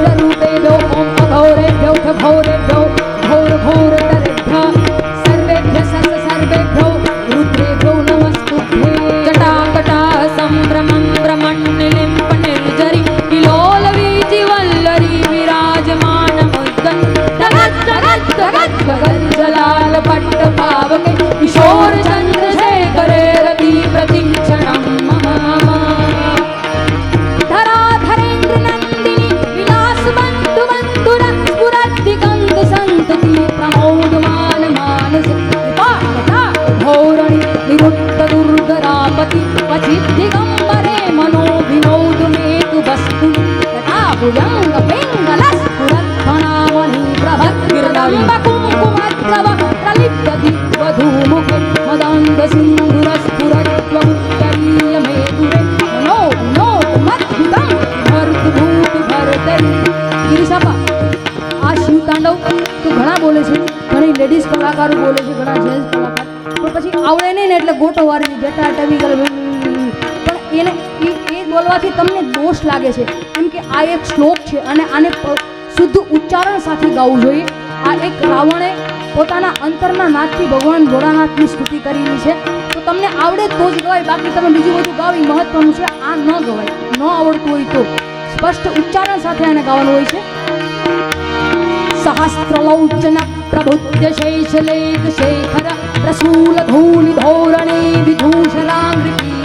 lần về đâu આ શિવ તાંડવ તો ઘણા બોલે છે ઘણી લેડીઝ કલાકારો બોલે છે ઘણા પછી આવડે નહીં ને એટલે ગોટો વારી જટા ટવી ગલ એને એ બોલવાથી તમને દોષ લાગે છે. કેમ કે આ એક શ્લોક છે અને આને શુદ્ધ ઉચ્ચારણ સાથે ગાવું જોઈએ. આ એક રાવણે પોતાના અંતરના નાથથી ભગવાન ભોળાનાથની સ્તુતિ કરેલી છે. તો તમને આવડે તો જ ગવાય, બાકી તમે બીજું બધું ગાવ, એ મહત્વનું છે. આ ન ગવાય, ન આવડતું હોય તો. સ્પષ્ટ ઉચ્ચારણ સાથે આને ગાવાનું હોય છે. સહસ્ત્રલૌચન પ્રબુદ્ધ શૈશલેખ શેખર પ્રસૂલ ધૂલિ ધોરણે વિધૂષણામૃતિ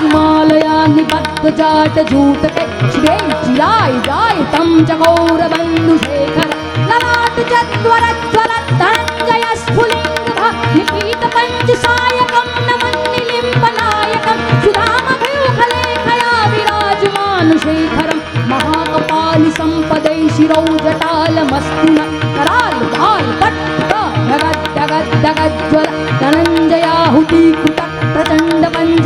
भुजङ्गराजमालया निबद्ध जाट जूटके चिराय जाय तं च गौरबन्धुशेखर ललाट चत्वर ज्वर धनञ्जय स्फुलिङ्गः निपीत पञ्चसायकं नमन्निलिम्बनायकं सुधामभिमुखलेखया विराजमानुशेखरं महाकपालि सम्पदै शिरौ जटालमस्तु न कराल भाल पट्ट धगद् धगद् धगज्ज्वल धनञ्जयाहुतीकृत ी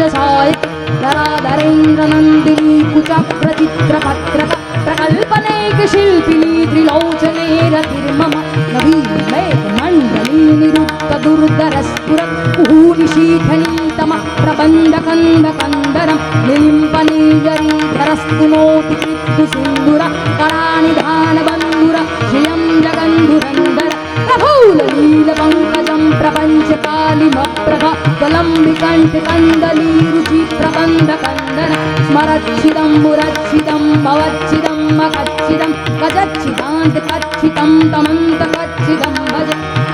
कुजा प्रचित्रभत्र प्रकल्पनेकशिल्पिनी त्रिलोचने प्रबन्धकन्दकन्दरं मण्डली निरुक्तदुर्तरस्पुरशीखनीतमा सिन्दुर कराणि पराणिधानवन्द त्वलम्बिकण्ठकन्दलीरुचि प्रबन्धकन्दन स्मरच्छिदम्बुरच्छिदं भवच्छिदं मकच्छिदं गजच्छिदान्तकच्छितं तमन्तकच्छिदं भज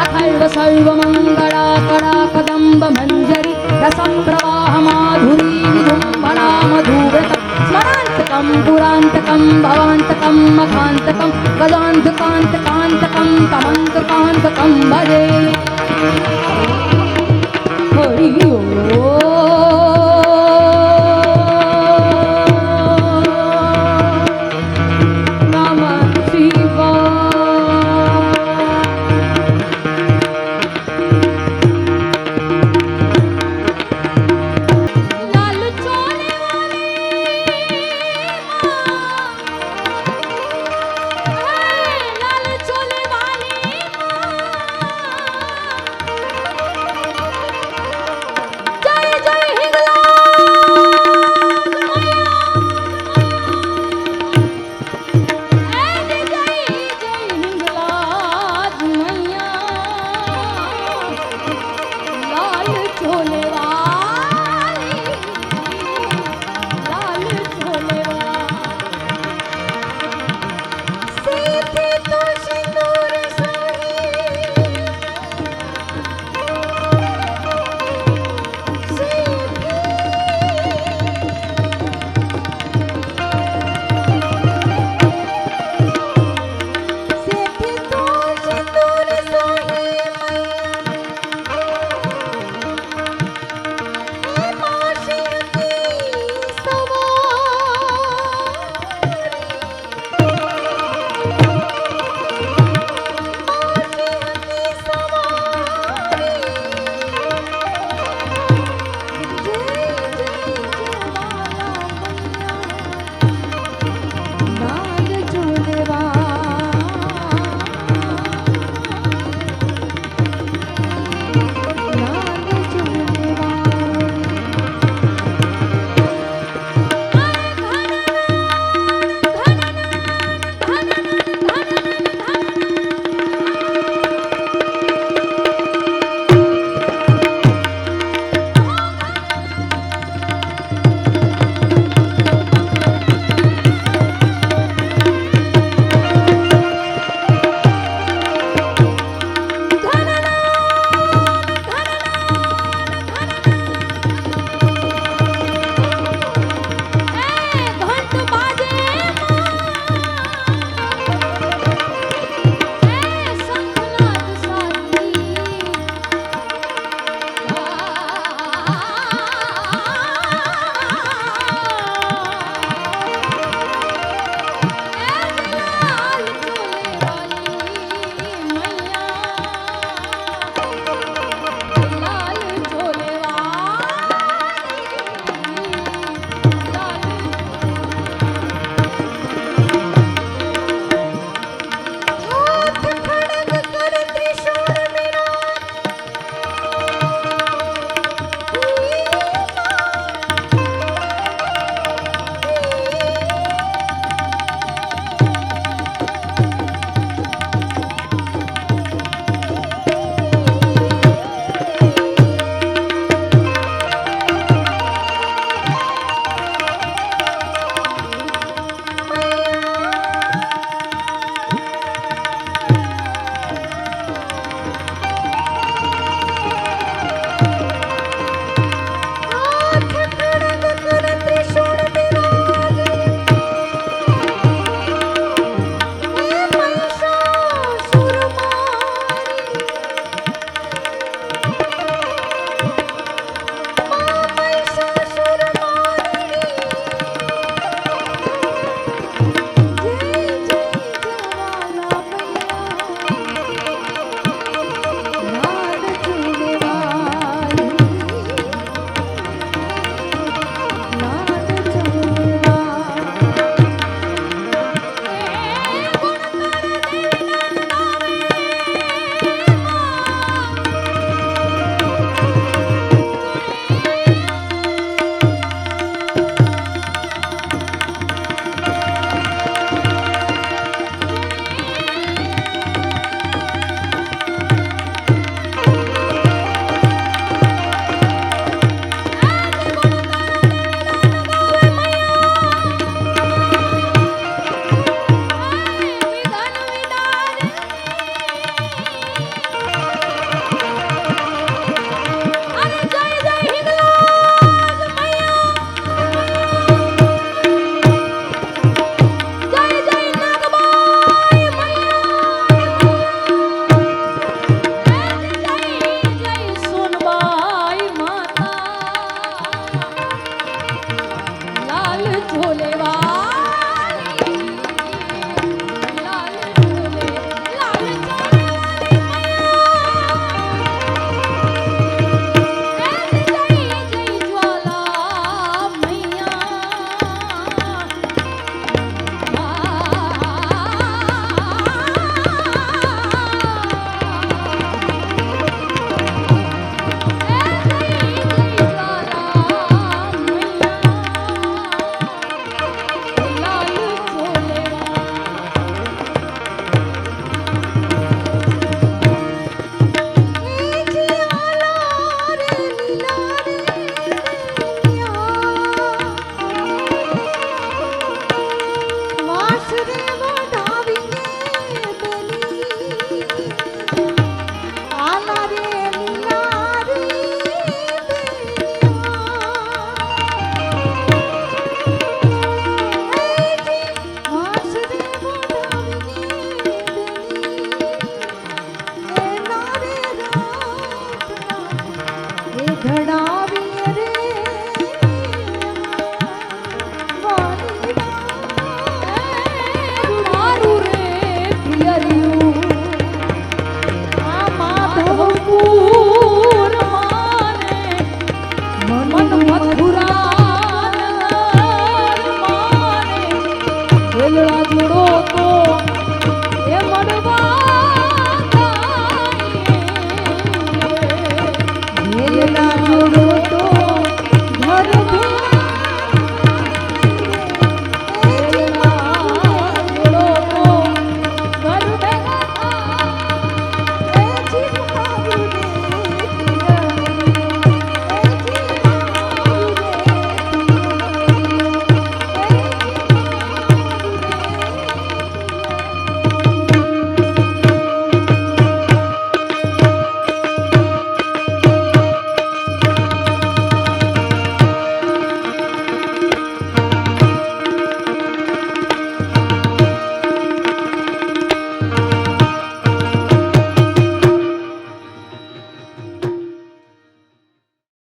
अखैव सर्वमङ्गला कडाकदम्ब मञ्जरि रसप्रवाहमाधुरी विजृम्भणा मधुव्रत स्मरान्तकं पुरान्तकं भवान्तकं मखान्तकं गजान्तकान्तकान्तकं तमन्तकान्तकं भजे